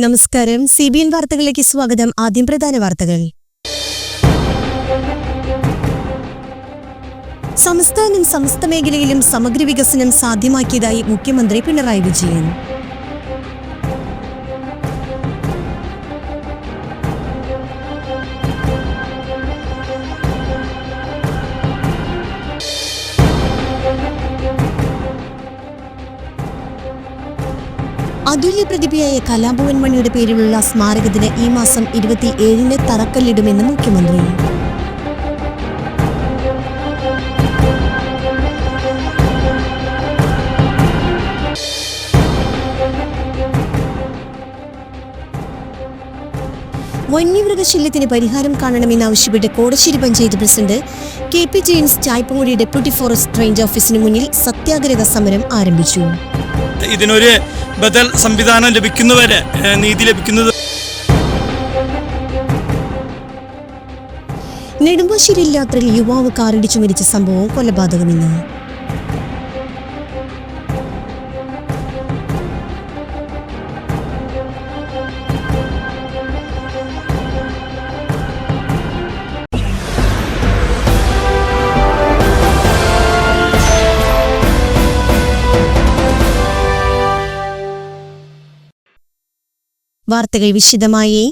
നമസ്കാരം. C B N വാർത്തകളിലേക്ക് സ്വാഗതം. ആദ്യം പ്രധാന വാർത്തകൾ. സംസ്ഥാനം സമസ്ത മേഖലയിലും സമഗ്ര വികസനം സാധ്യമാക്കിയതായി മുഖ്യമന്ത്രി പിണറായി വിജയൻ. അതുല്യ പ്രതിഭയായ കലാഭവൻ മണിയുടെ പേരിലുള്ള സ്മാരകത്തിന് ഈ മാസം ഇരുപത്തി ഏഴിന് തറക്കല്ലിടുമെന്ന് മുഖ്യമന്ത്രി. വന്യമൃഗശല്യത്തിന് പരിഹാരം കാണണമെന്നാവശ്യപ്പെട്ട് Kodassery panchayat president K P James Chayppankuzhi deputy forest range ഓഫീസിന് മുന്നിൽ സത്യാഗ്രഹ സമരം ആരംഭിച്ചു. ഇതിനൊരു ബദൽ സംവിധാനം ലഭിക്കുന്നവരെ നീതി ലഭിക്കുന്നത്. നെടുമ്പാശ്ശേരിയിൽ യാത്രയിൽ യുവാവ് കാറിടിച്ചു മരിച്ച സംഭവം കൊലപാതകമെന്ന്. വാർത്തകൾ വിശദമായി.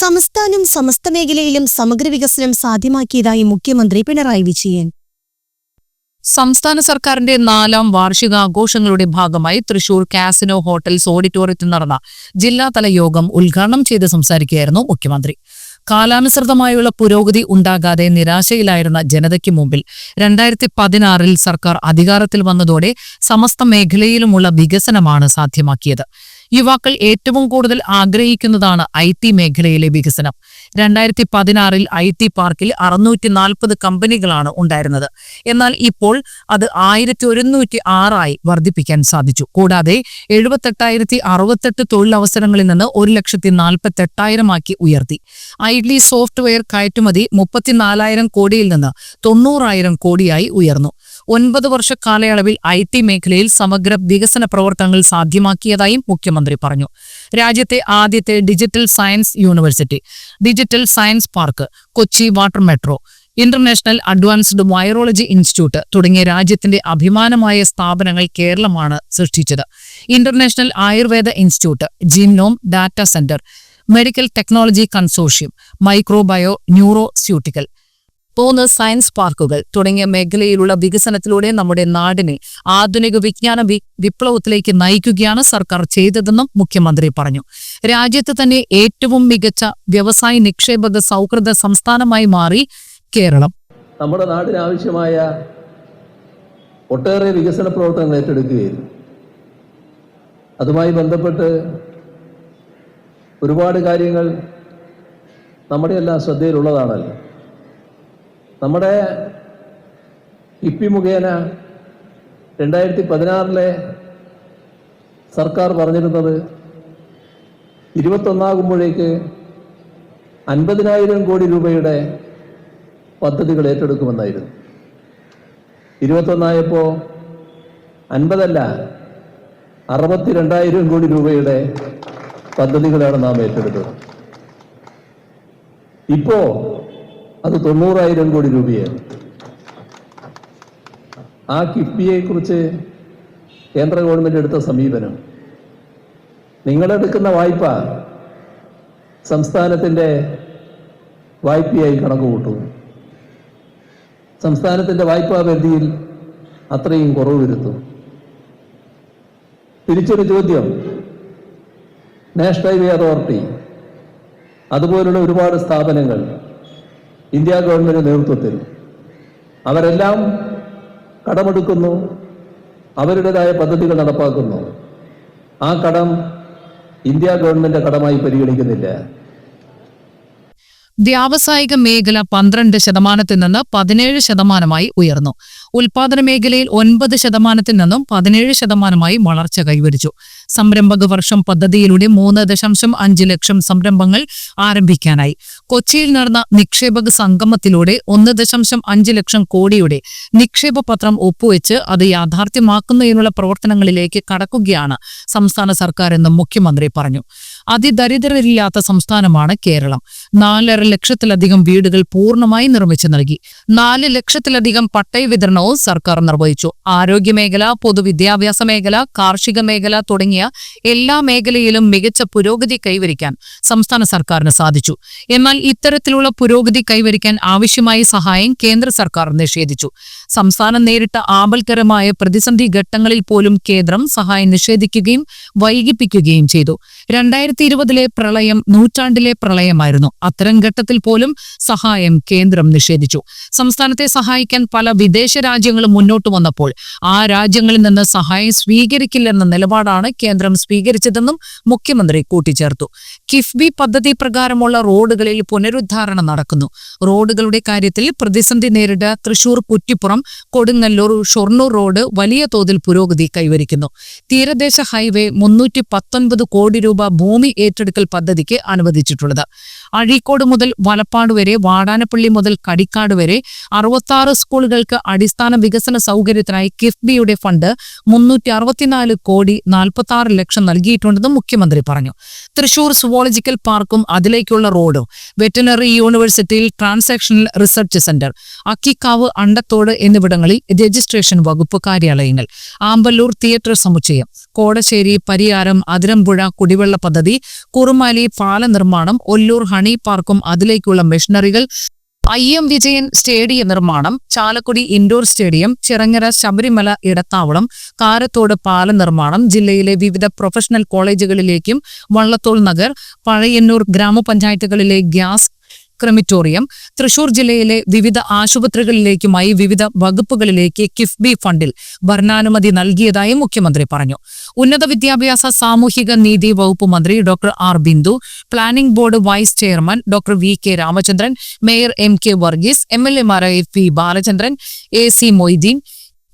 സംസ്ഥാനം സമസ്ത മേഖലയിലും സമഗ്ര വികസനം സാധ്യമാക്കിയതായി മുഖ്യമന്ത്രി പിണറായി വിജയൻ. സംസ്ഥാന സർക്കാരിന്റെ നാലാം വാർഷികാഘോഷങ്ങളുടെ ഭാഗമായി തൃശൂർ കാസിനോ ഹോട്ടൽസ് ഓഡിറ്റോറിയത്തിൽ നടന്ന ജില്ലാതല യോഗം ഉദ്ഘാടനം ചെയ്ത് സംസാരിക്കുകയായിരുന്നു മുഖ്യമന്ത്രി. കാലാനുസൃതമായുള്ള പുരോഗതി ഉണ്ടാകാതെ നിരാശയിലായിരുന്ന ജനതയ്ക്ക് മുമ്പിൽ രണ്ടായിരത്തി പതിനാറിൽ സർക്കാർ അധികാരത്തിൽ വന്നതോടെ സമസ്ത മേഖലയിലുമുള്ള വികസനമാണ് സാധ്യമാക്കിയത്. യുവാക്കൾ ഏറ്റവും കൂടുതൽ ആഗ്രഹിക്കുന്നതാണ് ഐ ടി മേഖലയിലെ വികസനം. രണ്ടായിരത്തി പതിനാറിൽ ഐ ടി പാർക്കിൽ അറുന്നൂറ്റി നാൽപ്പത് കമ്പനികളാണ് ഉണ്ടായിരുന്നത്. എന്നാൽ ഇപ്പോൾ അത് ആയിരത്തി ഒരുന്നൂറ്റി ആറായി വർദ്ധിപ്പിക്കാൻ സാധിച്ചു. കൂടാതെ എഴുപത്തെട്ടായിരത്തി അറുപത്തെട്ട് തൊഴിലവസരങ്ങളിൽ നിന്ന് ഒരു ലക്ഷത്തി നാൽപ്പത്തെട്ടായിരമാക്കി ഉയർത്തി ഐഡ്ലി സോഫ്റ്റ്വെയർ കയറ്റുമതി മുപ്പത്തിനാലായിരം കോടിയിൽ നിന്ന് തൊണ്ണൂറായിരം കോടിയായി ഉയർന്നു. ഒൻപത് വർഷ കാലയളവിൽ ഐ ടി മേഖലയിൽ സമഗ്ര വികസന പ്രവർത്തനങ്ങൾ സാധ്യമാക്കിയതായും മുഖ്യമന്ത്രി പറഞ്ഞു. രാജ്യത്തെ ആദ്യത്തെ digital science university digital science park Kochi water metro international advanced virology institute തുടങ്ങിയ രാജ്യത്തിന്റെ അഭിമാനമായ സ്ഥാപനങ്ങൾ കേരളമാണ് സൃഷ്ടിച്ചത്. International Ayurveda institute genome data centre medical technology consortium microbiome nutraceutical മൂന്ന് സയൻസ് പാർക്കുകൾ തുടങ്ങിയ മേഖലയിലുള്ള വികസനത്തിലൂടെ നമ്മുടെ നാടിനെ ആധുനിക വിജ്ഞാന വിപ്ലവത്തിലേക്ക് നയിക്കുകയാണ് സർക്കാർ ചെയ്തതെന്നും മുഖ്യമന്ത്രി പറഞ്ഞു. രാജ്യത്ത് തന്നെ ഏറ്റവും മികച്ച വ്യവസായ നിക്ഷേപക സൗഹൃദ സംസ്ഥാനമായി മാറി കേരളം. നമ്മുടെ നാടിന് ആവശ്യമായ ഒട്ടേറെ വികസന പ്രവർത്തനങ്ങൾ ഏറ്റെടുക്കുകയായിരുന്നു. അതുമായി ബന്ധപ്പെട്ട് ഒരുപാട് കാര്യങ്ങൾ നമ്മുടെ എല്ലാം ശ്രദ്ധയിലുള്ളതാണല്ലോ. നമ്മുടെ ഇപ്പി മുഖേന രണ്ടായിരത്തി പതിനാറിലെ സർക്കാർ പറഞ്ഞിരുന്നത് ഇരുപത്തൊന്നാകുമ്പോഴേക്ക് അൻപതിനായിരം കോടി രൂപയുടെ പദ്ധതികൾ ഏറ്റെടുക്കുമെന്നായിരുന്നു. ഇരുപത്തൊന്നായപ്പോൾ അൻപതല്ല അറുപത്തിരണ്ടായിരം കോടി രൂപയുടെ പദ്ധതികളാണ് നാം ഏറ്റെടുത്തത്. ഇപ്പോ അത് തൊണ്ണൂറായിരം കോടി രൂപയാണ്. ആ കിഫ്ബിയെ കുറിച്ച് കേന്ദ്ര ഗവൺമെന്റ് എടുത്ത സമീപനം. നിങ്ങളെടുക്കുന്ന വായ്പ സംസ്ഥാനത്തിന്റെ വായ്പയായി കണക്ക് കൂട്ടും. സംസ്ഥാനത്തിന്റെ വായ്പാ പരിധിയിൽ അത്രയും കുറവ് വരുത്തും. തിരിച്ചൊരു ചോദ്യം. National highway authority. അതുപോലുള്ള ഒരുപാട് സ്ഥാപനങ്ങൾ ഇന്ത്യ ഗവൺമെന്റ് നേതൃത്വത്തിൽ അവരെല്ലാം കടമെടുക്കുന്നു അവരുടേതായ പദ്ധതികൾ നടപ്പാക്കുന്നു. ആ കടം ഇന്ത്യ ഗവൺമെന്റ് കടമായി പരിഗണിക്കുന്നില്ല. വ്യാവസായിക മേഖല പന്ത്രണ്ട് ശതമാനത്തിൽ നിന്ന് പതിനേഴ് ശതമാനമായി ഉയർന്നു. ഉൽപാദന മേഖലയിൽ ഒൻപത് ശതമാനത്തിൽ നിന്നും പതിനേഴ് ശതമാനമായി വളർച്ച കൈവരിച്ചു. സംരംഭക വർഷം പദ്ധതിയിലൂടെ മൂന്ന് ദശാംശം അഞ്ച് ലക്ഷം സംരംഭങ്ങൾ ആരംഭിക്കാനായി. കൊച്ചിയിൽ നടന്ന നിക്ഷേപക സംഗമത്തിലൂടെ ഒന്ന് ദശാംശം അഞ്ച് ലക്ഷം കോടിയുടെ നിക്ഷേപ പത്രം ഒപ്പുവെച്ച് അത് യാഥാർത്ഥ്യമാക്കുന്നതിനുള്ള പ്രവർത്തനങ്ങളിലേക്ക് കടക്കുകയാണ് സംസ്ഥാന സർക്കാർ എന്നും മുഖ്യമന്ത്രി പറഞ്ഞു. അതിദരിദ്രരില്ലാത്ത സംസ്ഥാനമാണ് കേരളം. നാലര ലക്ഷത്തിലധികം വീടുകൾ പൂർണമായി നിർമ്മിച്ചു നൽകി. നാല് ലക്ഷത്തിലധികം പട്ടയ വിതരണവും സർക്കാർ നിർവഹിച്ചു. ആരോഗ്യമേഖല പൊതുവിദ്യാഭ്യാസ മേഖല കാർഷിക മേഖല തുടങ്ങിയ എല്ലാ മേഖലയിലും മികച്ച പുരോഗതി കൈവരിക്കാൻ സംസ്ഥാന സർക്കാരിന് സാധിച്ചു. എന്നാൽ ഇത്തരത്തിലുള്ള പുരോഗതി കൈവരിക്കാൻ ആവശ്യമായ സഹായം കേന്ദ്ര സർക്കാർ നിഷേധിച്ചു. സംസ്ഥാനം നേരിട്ട ആപൽക്കരമായ പ്രതിസന്ധി ഘട്ടങ്ങളിൽ പോലും കേന്ദ്രം സഹായം നിഷേധിക്കുകയും വൈകിപ്പിക്കുകയും ചെയ്തു. രണ്ടായിരത്തി ഇരുപതിലെ പ്രളയം നൂറ്റാണ്ടിലെ പ്രളയമായിരുന്നു. അത്തരം ഘട്ടത്തിൽ പോലും സഹായം കേന്ദ്രം നിഷേധിച്ചു. സംസ്ഥാനത്തെ സഹായിക്കാൻ പല വിദേശ രാജ്യങ്ങളും മുന്നോട്ട് വന്നപ്പോൾ ആ രാജ്യങ്ങളിൽ നിന്ന് സഹായം സ്വീകരിക്കില്ലെന്ന നിലപാടാണ് കേന്ദ്രം സ്വീകരിച്ചതെന്നും മുഖ്യമന്ത്രി കൂട്ടിച്ചേർത്തു. കിഫ്ബി പദ്ധതി പ്രകാരമുള്ള റോഡുകളിൽ പുനരുദ്ധാരണം നടക്കുന്നു. റോഡുകളുടെ കാര്യത്തിൽ പ്രതിസന്ധി നേരിട്ട തൃശൂർ കുറ്റിപ്പുറം കൊടുങ്ങല്ലൂർ ഷൊർണൂർ റോഡ് വലിയ തോതിൽ പുരോഗതി കൈവരിക്കുന്നു. തീരദേശ ഹൈവേ മുന്നൂറ്റി കോടി രൂപ ഭൂമി ഏറ്റെടുക്കൽ പദ്ധതിക്ക് അനുവദിച്ചിട്ടുള്ളത്. അഴീക്കോട് മുതൽ വലപ്പാട് വരെ വാടാനപ്പള്ളി മുതൽ കടിക്കാട് വരെ അറുപത്താറ് സ്കൂളുകൾക്ക് അടിസ്ഥാന വികസന സൗകര്യത്തിനായി കിഫ്ബിയുടെ ഫണ്ട് മുന്നൂറ്റി അറുപത്തിനാല് കോടി നാൽപ്പത്തി ലക്ഷം നൽകിയിട്ടുണ്ടെന്നും മുഖ്യമന്ത്രി പറഞ്ഞു. തൃശൂർ സുവോളജിക്കൽ പാർക്കും അതിലേക്കുള്ള റോഡും വെറ്റനറി യൂണിവേഴ്സിറ്റിയിൽ translational research centre Akkikkavu Andathode എന്നിവിടങ്ങളിൽ രജിസ്ട്രേഷൻ വകുപ്പ് കാര്യാലയങ്ങൾ ആമ്പല്ലൂർ തിയേറ്റർ സമുച്ചയം കോടശ്ശേരി പരിയാരം അതിരമ്പുഴ കുടിവെള്ള പദ്ധതി കുറുമാലി പാല നിർമ്മാണം ഒല്ലൂർ ഹണി പാർക്കും അതിലേക്കുള്ള മെഷീനറികൾ ഐ എം വിജയൻ സ്റ്റേഡിയം നിർമ്മാണം ചാലക്കുടി ഇൻഡോർ സ്റ്റേഡിയം ചിറങ്ങര ശബരിമല ഇടത്താവളം കാരത്തോട് പാല നിർമ്മാണം ജില്ലയിലെ വിവിധ പ്രൊഫഷണൽ കോളേജുകളിലേക്കും വള്ളത്തോൾ നഗർ പഴയന്നൂർ ഗ്രാമപഞ്ചായത്തുകളിലെ ഗ്യാസ് ക്രമിറ്റോറിയം തൃശൂർ ജില്ലയിലെ വിവിധ ആശുപത്രികളിലേക്കുമായി വിവിധ വകുപ്പുകളിലേക്ക് കിഫ്ബി ഫണ്ടിൽ ഭരണാനുമതി നൽകിയതായും മുഖ്യമന്ത്രി പറഞ്ഞു. ഉന്നത വിദ്യാഭ്യാസ സാമൂഹിക നീതി വകുപ്പ് മന്ത്രി doctor R. Bindu planning board vice chairman doctor V. K. Ramachandran mayor M. K. Varghese M. L. എമാരായ P. Balachandran A. C. Moideen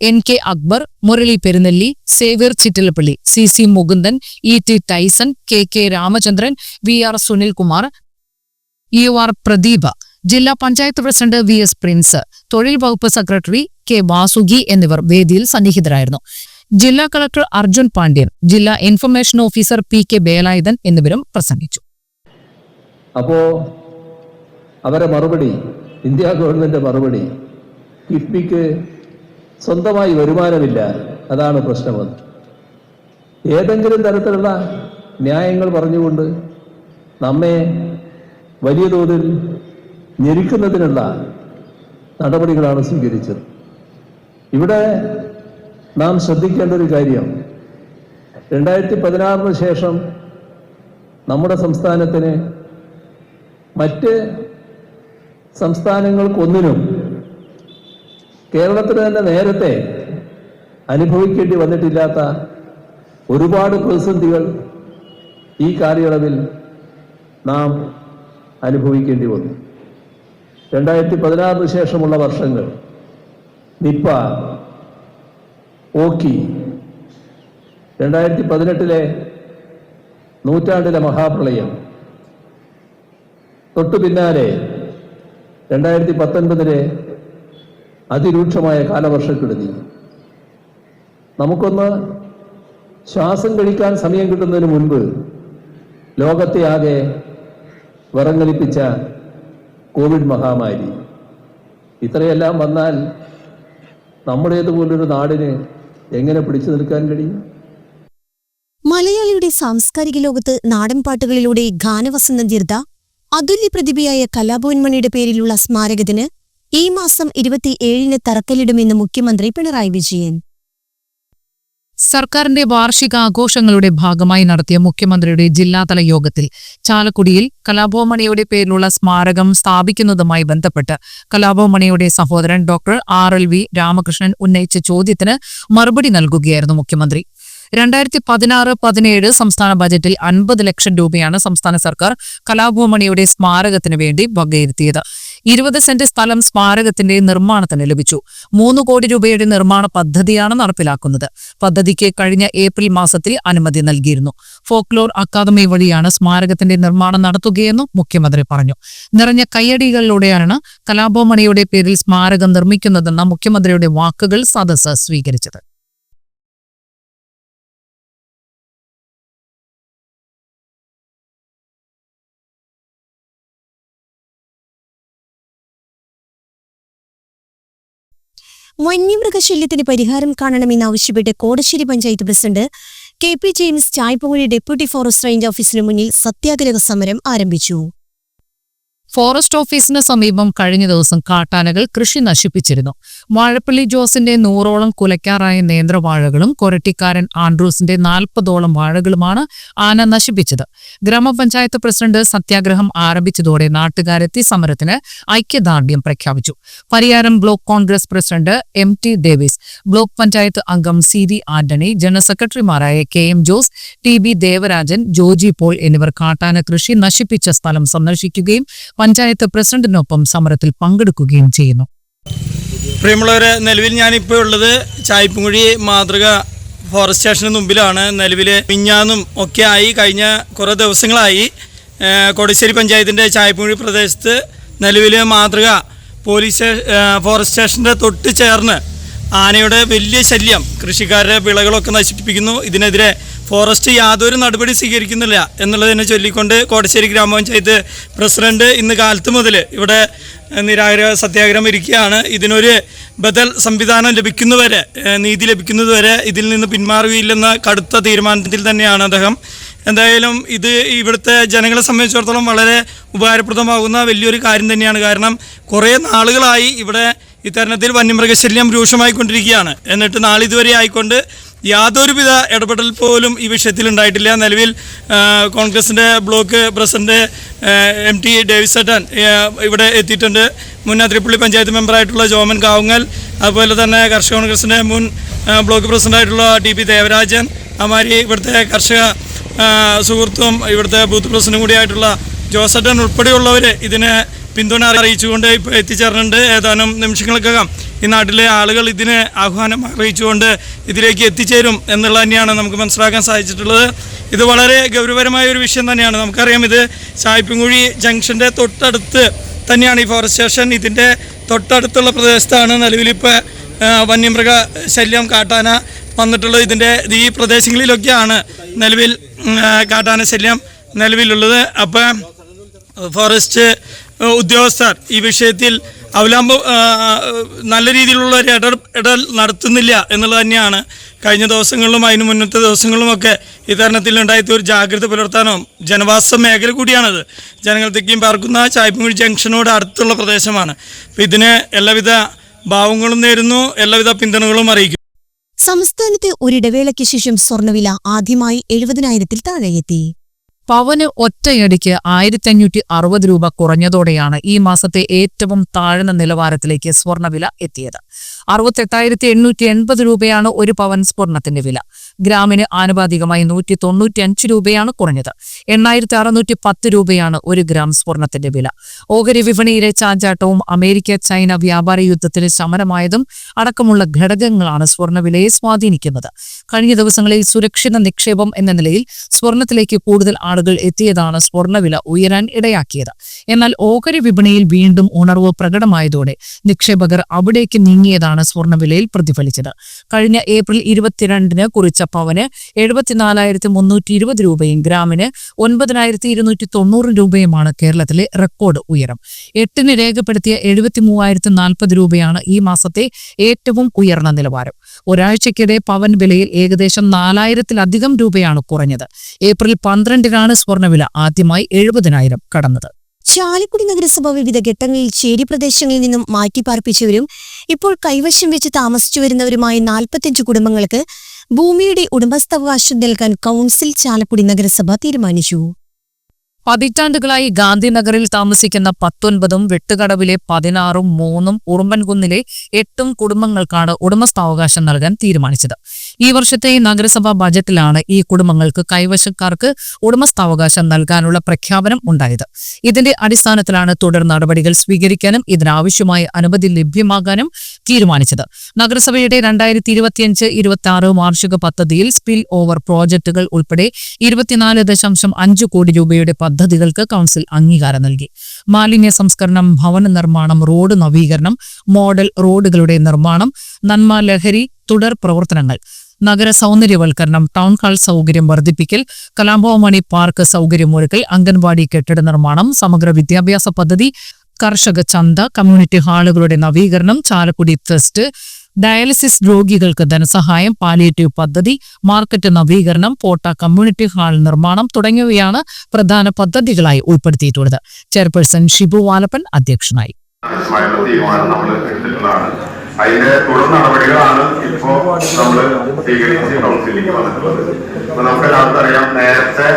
N. K. Akbar Murali Perunnelli Xavier Chittilappilly C. C. Mukundan E. T. Tyson K. K. Ramachandran V. R. Sunilkumar U R Pradeep ജില്ലാ panchayat president V S Prince തൊഴിൽ വകുപ്പ് secretary K Vasuki എന്നിവർ വേദിയിൽ സന്നിഹിതരായിരുന്നു. ജില്ലാ collector Arjun Pandian ജില്ലാ information officer P K Velayudhan എന്നിവരും പ്രസംഗിച്ചു. അപ്പോ അവരെ മറുപടി ഇന്ത്യ ഗവൺമെന്റ് മറുപടി കിഫ്ബിക്ക് സ്വന്തമായി വരുമാനമില്ല അതാണ് പ്രശ്നമെന്ന് ഏതെങ്കിലും തരത്തിലുള്ള ന്യായങ്ങൾ പറഞ്ഞുകൊണ്ട് നമ്മെ വലിയ തോതിൽ ഞെരുക്കുന്നതിനുള്ള നടപടികളാണ് സ്വീകരിച്ചത്. ഇവിടെ നാം ശ്രദ്ധിക്കേണ്ട ഒരു കാര്യം രണ്ടായിരത്തി പതിനാറിന് ശേഷം നമ്മുടെ സംസ്ഥാനത്തിന് മറ്റ് സംസ്ഥാനങ്ങൾക്കൊന്നിനും കേരളത്തിന് തന്നെ നേരത്തെ അനുഭവിക്കേണ്ടി വന്നിട്ടില്ലാത്ത ഒരുപാട് പ്രതിസന്ധികൾ ഈ കാലയളവിൽ നാം അനുഭവിക്കേണ്ടി വന്നു. രണ്ടായിരത്തി പതിനാറിന് ശേഷമുള്ള വർഷങ്ങൾ നിപ്പ ഓക്കി രണ്ടായിരത്തി പതിനെട്ടിലെ നൂറ്റാണ്ടിലെ മഹാപ്രളയം തൊട്ടു പിന്നാലെ രണ്ടായിരത്തി പത്തൊൻപതിലെ അതിരൂക്ഷമായ കാലവർഷക്കെടുതി. നമുക്കൊന്ന് ശ്വാസം കഴിക്കാൻ സമയം കിട്ടുന്നതിന് മുൻപ് ലോകത്തെ ആകെ വിറങ്ങലിപ്പിച്ച കോവിഡ് മഹാമാരി. ഇത്രയെല്ലാം വന്നാൽ നമ്മുടേതുപോലൊരു നാടിന് എങ്ങനെ പിടിച്ചു നിൽക്കാൻ കഴിയും? മലയാളിയുടെ സാംസ്കാരിക ലോകത്ത് നാടൻ പാട്ടുകളിലൂടെ ഗാനവസന്തം തീർത്ത അതുല്യ പ്രതിഭയായ കലാഭവൻ മണിയുടെ പേരിലുള്ള സ്മാരകത്തിന് ഈ മാസം ഇരുപത്തിയേഴിന് തറക്കല്ലിടുമെന്ന് മുഖ്യമന്ത്രി പിണറായി വിജയൻ. സർക്കാരിന്റെ വാർഷിക ആഘോഷങ്ങളുടെ ഭാഗമായി നടത്തിയ മുഖ്യമന്ത്രിയുടെ ജില്ലാതല യോഗത്തിൽ ചാലക്കുടിയിൽ കലാഭോമണിയുടെ പേരിലുള്ള സ്മാരകം സ്ഥാപിക്കുന്നതുമായി ബന്ധപ്പെട്ട് കലാഭോമണിയുടെ സഹോദരൻ doctor R L V Ramakrishnan ഉന്നയിച്ച ചോദ്യത്തിന് മറുപടി നൽകുകയായിരുന്നു മുഖ്യമന്ത്രി. രണ്ടായിരത്തി പതിനാറ് പതിനേഴ് സംസ്ഥാന ബജറ്റിൽ അൻപത് ലക്ഷം രൂപയാണ് സംസ്ഥാന സർക്കാർ കലാഭവമണിയുടെ സ്മാരകത്തിന് വേണ്ടി വകയിരുത്തിയത്. ഇരുപത് സെന്റ് സ്ഥലം സ്മാരകത്തിന്റെ നിർമ്മാണത്തിന് ലഭിച്ചു. മൂന്ന് കോടി രൂപയുടെ നിർമ്മാണ പദ്ധതിയാണ് നടപ്പിലാക്കുന്നത്. പദ്ധതിക്ക് കഴിഞ്ഞ ഏപ്രിൽ മാസത്തിൽ അനുമതി നൽകിയിരുന്നു. ഫോക്ലോർ അക്കാദമി വഴിയാണ് സ്മാരകത്തിന്റെ നിർമ്മാണം നടത്തുകയെന്നും മുഖ്യമന്ത്രി പറഞ്ഞു. നിറഞ്ഞ കയ്യടികളിലൂടെയാണ് കലാഭവമണിയുടെ പേരിൽ സ്മാരകം നിർമ്മിക്കുന്നതെന്ന മുഖ്യമന്ത്രിയുടെ വാക്കുകൾ സദസ്സ് സ്വീകരിച്ചത്. വന്യമൃഗശല്യത്തിന് പരിഹാരം കാണണമെന്നാവശ്യപ്പെട്ട് Kodassery panchayat president K P James Chayppankuzhi deputy forest range ഓഫീസിനു മുന്നിൽ സത്യാഗ്രഹ സമരം ആരംഭിച്ചു. ഫോറസ്റ്റ് ഓഫീസിന് സമീപം കഴിഞ്ഞ ദിവസം കാട്ടാനകൾ കൃഷി നശിപ്പിച്ചിരുന്നു. വാഴപ്പള്ളി ജോസിന്റെ നൂറോളം കുലയ്ക്കാറായ നേന്ത്രവാഴകളും കൊരട്ടിക്കാരൻ ആൻഡ്രൂസിന്റെ നാൽപ്പതോളം വാഴകളുമാണ് ആന നശിപ്പിച്ചത്. ഗ്രാമപഞ്ചായത്ത് പ്രസിഡന്റ് സത്യാഗ്രഹം ആരംഭിച്ചതോടെ നാട്ടുകാരെത്തി സമരത്തിന് ഐക്യദാർഢ്യം പ്രഖ്യാപിച്ചു. Pariyaram block Congress president M T Davis block panchayat അംഗം സി വി ആന്റണി ജനറൽ സെക്രട്ടറിമാരായ K M Jose T B Devarajan Joji Paul എന്നിവർ കാട്ടാന കൃഷി നശിപ്പിച്ച സ്ഥലം സന്ദർശിക്കുകയും പഞ്ചായത്ത് പ്രസിഡന്റിനൊപ്പം സമരത്തിൽ പങ്കെടുക്കുകയും ചെയ്യുന്നു. പ്രിയമുള്ളവരെ നിലവിൽ ഞാനിപ്പോൾ ഉള്ളത് ചായ്പുംകുഴി മാതൃക ഫോറസ്റ്റ് സ്റ്റേഷന് മുമ്പിലാണ്. നിലവിൽ മിഞ്ഞാന്നും ഒക്കെ ആയി കഴിഞ്ഞ കുറേ ദിവസങ്ങളായി കോടശ്ശേരി പഞ്ചായത്തിന്റെ ചായപ്പുംകുഴി പ്രദേശത്ത് നിലവിൽ മാതൃക പോലീസ് ഫോറസ്റ്റ് സ്റ്റേഷന്റെ തൊട്ട് ചേർന്ന് ആനയുടെ വലിയ ശല്യം കൃഷിക്കാരുടെ വിളകളൊക്കെ നശിപ്പിക്കുന്നു. ഇതിനെതിരെ ഫോറസ്റ്റ് യാതൊരു നടപടി സ്വീകരിക്കുന്നില്ല എന്നുള്ളതിനെ ചൊല്ലിക്കൊണ്ട് കോടശ്ശേരി ഗ്രാമപഞ്ചായത്ത് പ്രസിഡന്റ് ഇന്ന് കാലത്ത് മുതൽ ഇവിടെ നിരാഗ്രഹ സത്യാഗ്രഹം ഇരിക്കുകയാണ്. ഇതിനൊരു ബദൽ സംവിധാനം ലഭിക്കുന്നവരെ നീതി ലഭിക്കുന്നതുവരെ ഇതിൽ നിന്ന് പിന്മാറുകയില്ലെന്ന കടുത്ത തീരുമാനത്തിൽ തന്നെയാണ് അദ്ദേഹം. എന്തായാലും ഇത് ഇവിടുത്തെ ജനങ്ങളെ സംബന്ധിച്ചിടത്തോളം വളരെ ഉപകാരപ്രദമാകുന്ന വലിയൊരു കാര്യം തന്നെയാണ്. കാരണം കുറേ നാളുകളായി ഇവിടെ ഇത്തരണത്തിൽ വന്യമൃഗശല്യം രൂക്ഷമായിക്കൊണ്ടിരിക്കുകയാണ്. എന്നിട്ട് നാളിതുവരെ ആയിക്കൊണ്ട് യാതൊരുവിധ ഇടപെടൽ പോലും ഈ വിഷയത്തിൽ ഉണ്ടായിട്ടില്ല. നിലവിൽ കോൺഗ്രസിന്റെ ബ്ലോക്ക് പ്രസിഡന്റ് എം ടി ഡേവിസട്ടൻ ഇവിടെ എത്തിയിട്ടുണ്ട്. മുൻ അതിരപ്പള്ളി പഞ്ചായത്ത് മെമ്പറായിട്ടുള്ള ജോമൻ കാവുങ്ങൽ അതുപോലെ തന്നെ കർഷക കോൺഗ്രസിന്റെ മുൻ ബ്ലോക്ക് പ്രസിഡന്റായിട്ടുള്ള ടി പി ദേവരാജൻ അമാരി ഇവിടുത്തെ കർഷക സുഹൃത്തും ഇവിടുത്തെ ബൂത്ത് പ്രസിഡന്റും കൂടിയായിട്ടുള്ള ജോസട്ടൻ ഉൾപ്പെടെയുള്ളവർ ഇതിനെ പിന്തുണ അറിയിച്ചുകൊണ്ട് ഇപ്പോൾ എത്തിച്ചേർന്നിട്ടുണ്ട്. ഏതാനും നിമിഷങ്ങൾക്കകം ഈ നാട്ടിലെ ആളുകൾ ഇതിന് ആഹ്വാനം അറിയിച്ചുകൊണ്ട് ഇതിലേക്ക് എത്തിച്ചേരും എന്നുള്ളത് തന്നെയാണ് നമുക്ക് മനസ്സിലാക്കാൻ സാധിച്ചിട്ടുള്ളത്. ഇത് വളരെ ഗൗരവപരമായ ഒരു വിഷയം തന്നെയാണ്. നമുക്കറിയാം ഇത് ചായ്പുംകുഴി ജംഗ്ഷന്റെ തൊട്ടടുത്ത് തന്നെയാണ് ഈ ഫോറസ്റ്റ് സ്റ്റേഷൻ ഇതിന്റെ തൊട്ടടുത്തുള്ള പ്രദേശത്താണ് നിലവിലിപ്പോൾ വന്യമൃഗ ശല്യം കാട്ടാന വന്നിട്ടുള്ളത്. ഇതിന്റെ ഈ പ്രദേശങ്ങളിലൊക്കെയാണ് നിലവിൽ കാട്ടാന ശല്യം നിലവിലുള്ളത്. അപ്പം ഫോറസ്റ്റ് ഉദ്യോഗസ്ഥർ ഈ വിഷയത്തിൽ അവലംബ നല്ല രീതിയിലുള്ള ഒരു ഇട ഇടൽ നടത്തുന്നില്ല എന്നുള്ളത് തന്നെയാണ് കഴിഞ്ഞ ദിവസങ്ങളിലും അതിന് മുന്നത്തെ ദിവസങ്ങളിലുമൊക്കെ ഉണ്ടായിട്ട് ഒരു ജാഗ്രത പുലർത്താനോ ജനവാസ മേഖല കൂടിയാണത്. ജനങ്ങൾ പാർക്കുന്ന ചായപ്പുംകുഴി ജംഗ്ഷനോട് അടുത്തുള്ള പ്രദേശമാണ്. അപ്പം ഇതിന് എല്ലാവിധ ഭാവങ്ങളും നേരുന്നു എല്ലാവിധ പിന്തുണകളും അറിയിക്കും. സംസ്ഥാനത്ത് ഒരിടവേളയ്ക്ക് ശേഷം സ്വർണവില ആദ്യമായി എഴുപതിനായിരത്തിൽ താഴെയെത്തി. പവന് ഒറ്റയടിക്ക് ആയിരത്തി അഞ്ഞൂറ്റി അറുപത് രൂപ കുറഞ്ഞതോടെയാണ് ഈ മാസത്തെ ഏറ്റവും താഴ്ന്ന നിലവാരത്തിലേക്ക് സ്വർണവില എത്തിയത്. അറുപത്തെട്ടായിരത്തി എണ്ണൂറ്റി എൺപത് രൂപയാണ് ഒരു പവൻ സ്വർണത്തിന്റെ വില. ഗ്രാമിന് ആനുപാതികമായി നൂറ്റി തൊണ്ണൂറ്റി അഞ്ച് രൂപയാണ് കുറഞ്ഞത്. എണ്ണായിരത്തി അറുന്നൂറ്റി പത്ത് രൂപയാണ് ഒരു ഗ്രാം സ്വർണത്തിന്റെ വില. ഓഹരി വിപണിയിലെ ചാഞ്ചാട്ടവും അമേരിക്ക ചൈന വ്യാപാര യുദ്ധത്തിന് സമരമായതും അടക്കമുള്ള ഘടകങ്ങളാണ് സ്വർണവിലയെ സ്വാധീനിക്കുന്നത്. കഴിഞ്ഞ ദിവസങ്ങളിൽ സുരക്ഷിത നിക്ഷേപം എന്ന നിലയിൽ സ്വർണത്തിലേക്ക് കൂടുതൽ ആളുകൾ എത്തിയതാണ് സ്വർണവില ഉയരാൻ ഇടയാക്കിയത്. എന്നാൽ ഓഹരി വിപണിയിൽ വീണ്ടും ഉണർവ് പ്രകടമായതോടെ നിക്ഷേപകർ അവിടേക്ക് നീങ്ങിയതാണ് സ്വർണവിലയിൽ പ്രതിഫലിച്ചത്. കഴിഞ്ഞ ഏപ്രിൽ ഇരുപത്തിരണ്ടിന് കുറിച്ച പവന് എഴുപത്തിനാലായിരത്തി മുന്നൂറ്റി ഇരുപത് രൂപയും ഗ്രാമിന് ഒൻപതിനായിരത്തി ഇരുന്നൂറ്റി തൊണ്ണൂറ് രൂപയുമാണ് കേരളത്തിലെ റെക്കോർഡ് ഉയരം. എട്ടിന് രേഖപ്പെടുത്തിയ എഴുപത്തി മൂവായിരത്തി നാൽപ്പത് രൂപയാണ് ഈ മാസത്തെ ഏറ്റവും ഉയർന്ന നിലവാരം. ഒരാഴ്ചയ്ക്കിടെ പവൻ വിലയിൽ ഏകദേശം നാലായിരത്തിലധികം രൂപയാണ് കുറഞ്ഞത്. ഏപ്രിൽ പന്ത്രണ്ടിനാണ് സ്വർണവില ആദ്യമായി എഴുപതിനായിരം കടന്നത്. ചാലക്കുടി നഗരസഭ വിവിധ ഘട്ടങ്ങളിൽ ചേരി പ്രദേശങ്ങളിൽ നിന്നും മാറ്റിപ്പാർപ്പിച്ചവരും ഇപ്പോൾ കൈവശം വെച്ച് താമസിച്ചു വരുന്നവരുമായ നാൽപ്പത്തിയഞ്ച് കുടുംബങ്ങൾക്ക് ഭൂമിയുടെ ഉടമസ്ഥാവകാശം നൽകാൻ കൗൺസിൽ ചാലക്കുടി നഗരസഭ തീരുമാനിച്ചു. പതിറ്റാണ്ടുകളായി ഗാന്ധിനഗറിൽ താമസിക്കുന്ന പത്തൊൻപതും വെട്ടുകടവിലെ പതിനാറും മൂന്നും ഉറുമ്പൻകുന്നിലെ എട്ടും കുടുംബങ്ങൾക്കാണ് ഉടമസ്ഥാവകാശം നൽകാൻ തീരുമാനിച്ചത്. ഈ വർഷത്തെ നഗരസഭാ ബജറ്റിലാണ് ഈ കുടുംബങ്ങൾക്ക് കൈവശക്കാർക്ക് ഉടമസ്ഥാവകാശം നൽകാനുള്ള പ്രഖ്യാപനം ഉണ്ടായത്. ഇതിന്റെ അടിസ്ഥാനത്തിലാണ് തുടർ നടപടികൾ സ്വീകരിക്കാനും ഇതിനാവശ്യമായ അനുമതി ലഭ്യമാകാനും തീരുമാനിച്ചത്. നഗരസഭയുടെ രണ്ടായിരത്തി ഇരുപത്തിയഞ്ച് ഇരുപത്തി ആറ് വാർഷിക പദ്ധതിയിൽ സ്പിൽ ഓവർ പ്രോജക്ടുകൾ ഉൾപ്പെടെ ഇരുപത്തിനാല് ദശാംശം അഞ്ച് കോടി രൂപയുടെ പദ്ധതികൾക്ക് കൌൺസിൽ അംഗീകാരം നൽകി. മാലിന്യ സംസ്കരണം ഭവന നിർമ്മാണം റോഡ് നവീകരണം മോഡൽ റോഡുകളുടെ നിർമ്മാണം നന്മ ലഹരി തുടർ പ്രവർത്തനങ്ങൾ നഗര സൗന്ദര്യവൽക്കരണം ടൗൺ ഹാൾ സൗകര്യം വർദ്ധിപ്പിക്കൽ കലാംഭവമണി പാർക്ക് സൗകര്യമൊരുക്കൽ അംഗൻവാടി കെട്ടിട നിർമ്മാണം സമഗ്ര വിദ്യാഭ്യാസ പദ്ധതി കർഷക ചന്ത കമ്മ്യൂണിറ്റി ഹാളുകളുടെ നവീകരണം ചാലക്കുടി ട്രസ്റ്റ് ഡയാലിസിസ് രോഗികൾക്ക് ധനസഹായം പാലിയേറ്റീവ് പദ്ധതി മാർക്കറ്റ് നവീകരണം പോട്ട കമ്മ്യൂണിറ്റി ഹാൾ നിർമ്മാണം തുടങ്ങിയവയാണ് പ്രധാന പദ്ധതികളായി ഉൾപ്പെടുത്തിയിട്ടുള്ളത്. ചെയർപേഴ്സൺ ഷിബു വാലപ്പൻ അധ്യക്ഷനായി. തീരുമാനം നമ്മൾ എടുത്തിട്ടുള്ളതാണ്. അതിന്റെ തുടർ നടപടികളാണ് ഇപ്പോ നമ്മൾ സ്വീകരിച്ച് കൗൺസിലിലേക്ക് വന്നിട്ടുള്ളത്. അപ്പൊ നമുക്ക് എല്ലാവർക്കും അറിയാം നേരത്തെ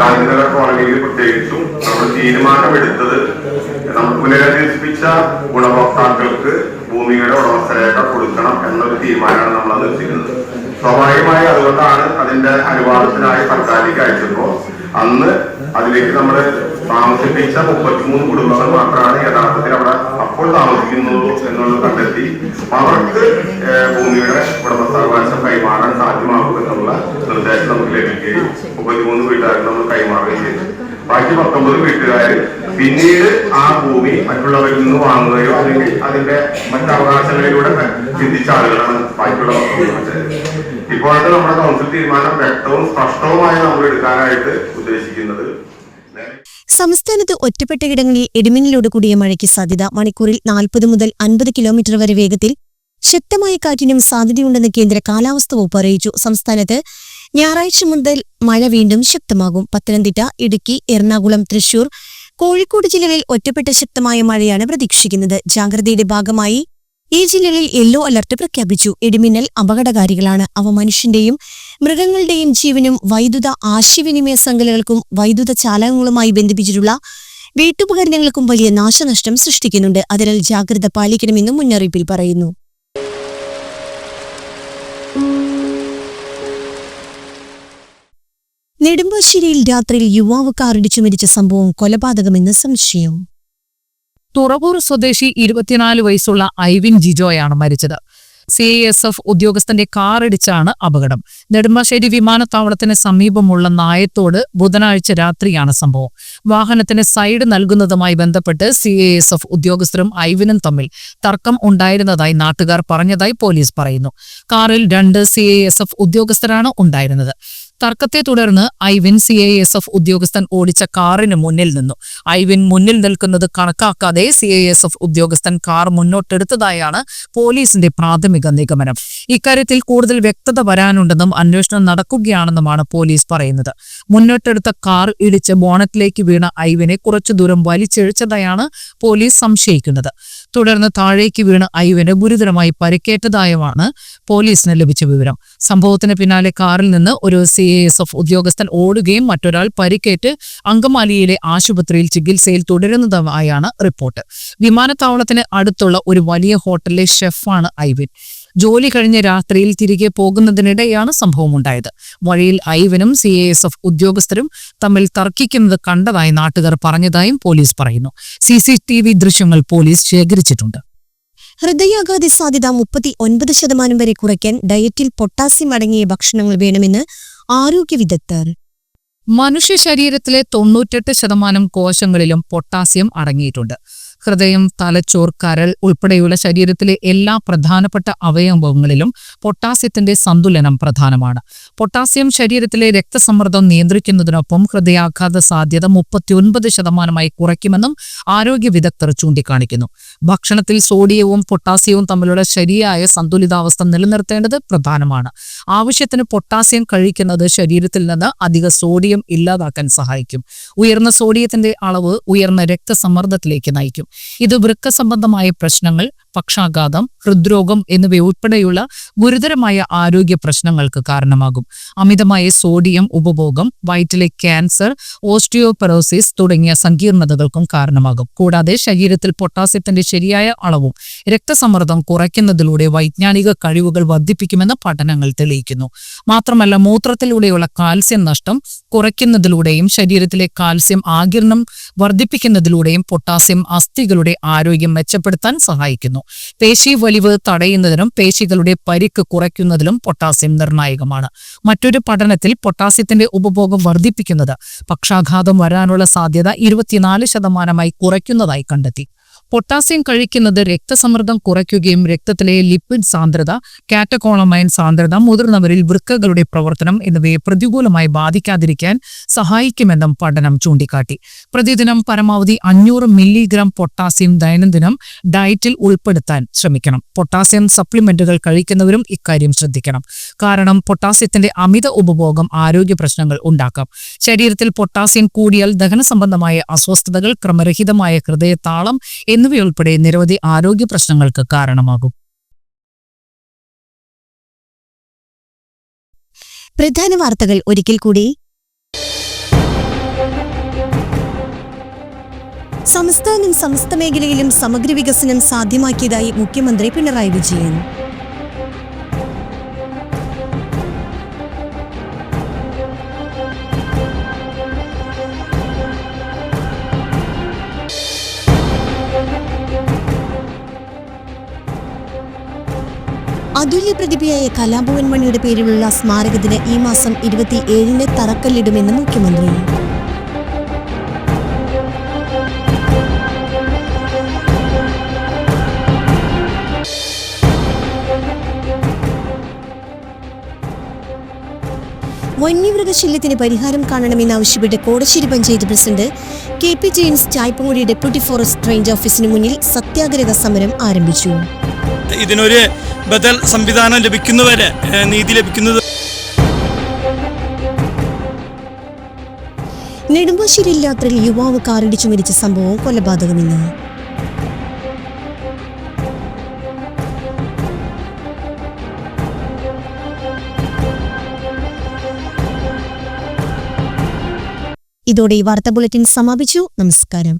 ഗാന്ധിനഗർ കോളനിയിൽ പ്രത്യേകിച്ചും നമ്മൾ തീരുമാനമെടുത്തത് നമ്മൾ പുനരധിവസിപ്പിച്ച ഗുണഭോക്താക്കൾക്ക് ഭൂമിയുടെ ഉടമസ്ഥരേഖ കൊടുക്കണം എന്നൊരു തീരുമാനമാണ് നമ്മൾ അത് എടുത്തിരുന്നത് സ്വാഭാവികമായി അതുകൊണ്ടാണ് അതിന്റെ അനുവാദത്തിനായി സർക്കാരിലേക്ക് അയച്ചപ്പോ അന്ന് അതിലേക്ക് നമ്മൾ താമസിപ്പിച്ച മുപ്പത്തിമൂന്ന് കുടുംബങ്ങൾ മാത്രമാണ് യഥാർത്ഥത്തിൽ അവിടെ അപ്പോൾ താമസിക്കുന്നത് എന്നുള്ളത് കണ്ടെത്തി. അവർക്ക് ഭൂമിയുടെ ഉടമസ്ഥാവകാശം കൈമാറാൻ സാധ്യമാകും എന്നുള്ള നിർദ്ദേശം നമുക്ക് ലഭിക്കുകയും മുപ്പത്തിമൂന്ന് വീട്ടുകാർക്ക് നമ്മൾ കൈമാറുകയും ചെയ്തു. ബാക്കി പത്തൊമ്പത് വീട്ടുകാർ പിന്നീട് ആ ഭൂമി മറ്റുള്ളവരിൽ നിന്ന് വാങ്ങുകയോ അല്ലെങ്കിൽ അതിന്റെ മറ്റവകാശങ്ങളിലൂടെ ചിന്തിച്ച ആളുകളാണ് ബാക്കിയുള്ള ഇപ്പോഴത്തെ നമ്മുടെ കൗൺസിൽ തീരുമാനം വ്യക്തവും സ്പഷ്ടവുമായി നമ്മൾ എടുക്കാനായിട്ട് ഉദ്ദേശിക്കുന്നത് സംസ്ഥാനത്ത് ഒറ്റപ്പെട്ടയിടങ്ങളിൽ ഇടിമിന്നലോട് കൂടിയ മഴയ്ക്ക് സാധ്യത. മണിക്കൂറിൽ നാൽപ്പത് മുതൽ അൻപത് കിലോമീറ്റർ വരെ വേഗത്തിൽ ശക്തമായ കാറ്റിനും സാധ്യതയുണ്ടെന്ന് കേന്ദ്ര കാലാവസ്ഥ വകുപ്പ് അറിയിച്ചു. സംസ്ഥാനത്ത് ഞായറാഴ്ച മുതൽ മഴ വീണ്ടും ശക്തമാകും. പത്തനംതിട്ട ഇടുക്കി എറണാകുളം തൃശൂർ കോഴിക്കോട് ജില്ലകളിൽ ഒറ്റപ്പെട്ട ശക്തമായ മഴയാണ് പ്രതീക്ഷിക്കുന്നത്. ജാഗ്രതയുടെ ഭാഗമായി ഈ ജില്ലകളിൽ യെല്ലോ അലർട്ട് പ്രഖ്യാപിച്ചു. ഇടിമിന്നൽ അപകടകാരികളാണ്. അവ മനുഷ്യന്റെയും മൃഗങ്ങളുടെയും ജീവനും വൈദ്യുത ആശയവിനിമയ ശൃംഖലകൾക്കും വൈദ്യുത ചാലകങ്ങളുമായി ബന്ധിപ്പിച്ചിട്ടുള്ള വീട്ടുപകരണങ്ങൾക്കും വലിയ നാശനഷ്ടം സൃഷ്ടിക്കുന്നുണ്ട്. അതിനാൽ ജാഗ്രത പാലിക്കണമെന്നും മുന്നറിയിപ്പിൽ പറയുന്നു. നെടുമ്പാശ്ശേരിയിൽ രാത്രിയിൽ യുവാവ് കാറിടിച്ചു മരിച്ച സംഭവം കൊലപാതകമെന്ന് സംശയം. തുറവൂർ സ്വദേശി ഇരുപത്തിനാല് വയസ്സുള്ള ഐവിൻ ജിജോയാണ് മരിച്ചത്. സി ഐ എസ് എഫ് ഉദ്യോഗസ്ഥന്റെ കാറിടിച്ചാണ് അപകടം. നെടുമ്പാശ്ശേരി വിമാനത്താവളത്തിന് സമീപമുള്ള നായത്തോട് ബുധനാഴ്ച രാത്രിയാണ് സംഭവം. വാഹനത്തിന് സൈഡ് നൽകുന്നതുമായി ബന്ധപ്പെട്ട് സി ഐ എസ് എഫ് ഉദ്യോഗസ്ഥരും ഐവിനും തമ്മിൽ തർക്കം ഉണ്ടായിരുന്നതായി നാട്ടുകാർ പറഞ്ഞതായി പോലീസ് പറയുന്നു. കാറിൽ രണ്ട് സി ഐ എസ് എഫ് ഉദ്യോഗസ്ഥരാണ് ഉണ്ടായിരുന്നത്. തർക്കത്തെ തുടർന്ന് Ivin C I S F ഉദ്യോഗസ്ഥൻ ഓടിച്ച കാറിന് മുന്നിൽ നിന്നു. ഐവിൻ മുന്നിൽ നിൽക്കുന്നത് കണക്കാക്കാതെ സി ഐ എസ് എഫ് ഉദ്യോഗസ്ഥൻ കാർ മുന്നോട്ടെടുത്തതായാണ് പോലീസിന്റെ പ്രാഥമിക നിഗമനം. ഇക്കാര്യത്തിൽ കൂടുതൽ വ്യക്തത വരാനുണ്ടെന്നും അന്വേഷണം നടക്കുകയാണെന്നുമാണ് പോലീസ് പറയുന്നത്. മുന്നോട്ടെടുത്ത കാർ ഇടിച്ച് ബോണറ്റിലേക്ക് വീണ ഐവിനെ കുറച്ചു ദൂരം വലിച്ചിഴച്ചതായാണ് പോലീസ് സംശയിക്കുന്നത്. തുടർന്ന് താഴേക്ക് വീണ് ഐവന് ഗുരുതരമായി പരിക്കേറ്റതായുമാണ് പോലീസിന് ലഭിച്ച വിവരം. സംഭവത്തിന് പിന്നാലെ കാറിൽ നിന്ന് ഒരു സി ഉദ്യോഗസ്ഥൻ ഓടുകയും മറ്റൊരാൾ പരിക്കേറ്റ് അങ്കമാലിയിലെ ആശുപത്രിയിൽ ചികിത്സയിൽ തുടരുന്നതായാണ് റിപ്പോർട്ട്. വിമാനത്താവളത്തിന് അടുത്തുള്ള ഒരു വലിയ ഹോട്ടലിലെ ഷെഫാണ് ഐവിൻ ജോലി കഴിഞ്ഞ രാത്രിയിൽ തിരികെ പോകുന്നതിനിടെയാണ് സംഭവമുണ്ടായത്. വഴിയിൽ ഐവനും സി എ എസ് എഫ് ഉദ്യോഗസ്ഥരും തമ്മിൽ തർക്കിക്കുന്നത് കണ്ടതായി നാട്ടുകാർ പറഞ്ഞതായും പോലീസ് പറയുന്നു. സി സി ടി വി ദൃശ്യങ്ങൾ പോലീസ് ശേഖരിച്ചിട്ടുണ്ട്. ഹൃദയാഘാത സാധ്യത മുപ്പത്തി ഒൻപത് ശതമാനം വരെ കുറയ്ക്കാൻ ഡയറ്റിൽ പൊട്ടാസ്യം അടങ്ങിയ ഭക്ഷണങ്ങൾ വേണമെന്ന് ആരോഗ്യ വിദഗ്ധർ. മനുഷ്യ ശരീരത്തിലെ തൊണ്ണൂറ്റെട്ട് ശതമാനം കോശങ്ങളിലും പൊട്ടാസ്യം അടങ്ങിയിട്ടുണ്ട്. ഹൃദയം തലച്ചോർ കരൾ ഉൾപ്പെടെയുള്ള ശരീരത്തിലെ എല്ലാ പ്രധാനപ്പെട്ട അവയവങ്ങളിലും പൊട്ടാസ്യത്തിന്റെ സന്തുലനം പ്രധാനമാണ്. പൊട്ടാസ്യം ശരീരത്തിലെ രക്തസമ്മർദ്ദം നിയന്ത്രിക്കുന്നതിനൊപ്പം ഹൃദയാഘാത സാധ്യത മുപ്പത്തിയൊൻപത് ശതമാനമായി കുറയ്ക്കുമെന്നും ആരോഗ്യ വിദഗ്ധർ ചൂണ്ടിക്കാണിക്കുന്നു. ഭക്ഷണത്തിൽ സോഡിയവും പൊട്ടാസ്യവും തമ്മിലുള്ള ശരിയായ സന്തുലിതാവസ്ഥ നിലനിർത്തേണ്ടത് പ്രധാനമാണ്. ആവശ്യത്തിന് പൊട്ടാസ്യം കഴിക്കുന്നത് ശരീരത്തിൽ നിന്ന് അധിക സോഡിയം ഇല്ലാതാക്കാൻ സഹായിക്കും. ഉയർന്ന സോഡിയത്തിന്റെ അളവ് ഉയർന്ന രക്തസമ്മർദ്ദത്തിലേക്ക് നയിക്കും. ഇത് വൃക്ക സംബന്ധമായ പ്രശ്നങ്ങൾ പക്ഷാഘാതം ഹൃദ്രോഗം എന്നിവയുൾപ്പെടെയുള്ള ഗുരുതരമായ ആരോഗ്യ പ്രശ്നങ്ങൾക്ക് കാരണമാകും. അമിതമായ സോഡിയം ഉപഭോഗം വയറ്റിലെ ക്യാൻസർ ഓസ്റ്റിയോപെറോസിസ് തുടങ്ങിയ സങ്കീർണതകൾക്കും കാരണമാകും. കൂടാതെ ശരീരത്തിൽ പൊട്ടാസ്യത്തിന്റെ ശരിയായ അളവും രക്തസമ്മർദ്ദം കുറയ്ക്കുന്നതിലൂടെ വൈജ്ഞാനിക കഴിവുകൾ വർദ്ധിപ്പിക്കുമെന്ന് പഠനങ്ങൾ തെളിയിക്കുന്നു. മാത്രമല്ല മൂത്രത്തിലൂടെയുള്ള കാൽസ്യം നഷ്ടം കുറയ്ക്കുന്നതിലൂടെയും ശരീരത്തിലെ കാൽസ്യം ആകിരണം വർദ്ധിപ്പിക്കുന്നതിലൂടെയും പൊട്ടാസ്യം അസ്ഥികളുടെ ആരോഗ്യം മെച്ചപ്പെടുത്താൻ സഹായിക്കുന്നു. പേശി വലിവ് തടയുന്നതിനും പേശികളുടെ പരിക്ക് കുറയ്ക്കുന്നതിലും പൊട്ടാസ്യം നിർണായകമാണ്. മറ്റൊരു പഠനത്തിൽ പൊട്ടാസ്യത്തിന്റെ ഉപഭോഗം വർദ്ധിപ്പിക്കുന്നത് പക്ഷാഘാതം വരാനുള്ള സാധ്യത ഇരുപത്തിനാല് ശതമാനമായി കുറയ്ക്കുന്നതായി കണ്ടെത്തി. പൊട്ടാസ്യം കഴിക്കുന്നത് രക്തസമ്മർദ്ദം കുറയ്ക്കുകയും രക്തത്തിലെ ലിപ്പിഡ് സാന്ദ്രത കാറ്റക്കോളമൈൻ സാന്ദ്രത മുതിർന്നവരിൽ വൃക്കകളുടെ പ്രവർത്തനം എന്നിവയെ പ്രതികൂലമായി ബാധിക്കാതിരിക്കാൻ സഹായിക്കുമെന്നും പഠനം ചൂണ്ടിക്കാട്ടി. പ്രതിദിനം പരമാവധി അഞ്ഞൂറ് മില്ലിഗ്രാം പൊട്ടാസ്യം ദൈനംദിനം ഡയറ്റിൽ ഉൾപ്പെടുത്താൻ ശ്രമിക്കണം. പൊട്ടാസ്യം സപ്ലിമെന്റുകൾ കഴിക്കുന്നവരും ഇക്കാര്യം ശ്രദ്ധിക്കണം. കാരണം പൊട്ടാസ്യത്തിന്റെ അമിത ഉപഭോഗം ആരോഗ്യ പ്രശ്നങ്ങൾ ഉണ്ടാക്കാം. ശരീരത്തിൽ പൊട്ടാസ്യം കൂടിയാൽ ദഹന സംബന്ധമായ അസ്വസ്ഥതകൾ ക്രമരഹിതമായ ഹൃദയതാളം എന്നിവയുൾപ്പെടെ നിരവധി ആരോഗ്യ പ്രശ്നങ്ങൾക്ക് കാരണമാകും. പ്രധാന വാർത്തകൾ ഒരിക്കൽ കൂടി. സംസ്ഥാനം സമസ്ത മേഖലയിലും സമഗ്ര വികസനം സാധ്യമാക്കിയതായി മുഖ്യമന്ത്രി പിണറായി വിജയൻ. അതുല്യ പ്രതിഭയായ കലാഭവൻ മണിയുടെ പേരിലുള്ള സ്മാരകത്തിന് ഈ മാസം ഇരുപത്തി ഏഴിന് തറക്കല്ലിടുമെന്ന് മുഖ്യമന്ത്രി. വന്യമൃഗശല്യത്തിന് പരിഹാരം കാണണമെന്നാവശ്യപ്പെട്ട് Kodassery panchayat president K P James Chayppankuzhi deputy forest range ഓഫീസിന് മുന്നിൽ സത്യാഗ്രഹ സമരം ആരംഭിച്ചു. ഇതിനൊരു ബദൽ സംവിധാനം ലഭിക്കുന്നവരെ നീതി ലഭിക്കുന്നത് നെടുമ്പാശ്ശേരി രാത്രിയിൽ യുവാവ് കാറിടിച്ചു മരിച്ച സംഭവം കൊലപാതകമെന്ന്. ഇതോടെ ഈ വാർത്താ ബുള്ളറ്റിൻ സമാപിച്ചു. നമസ്കാരം.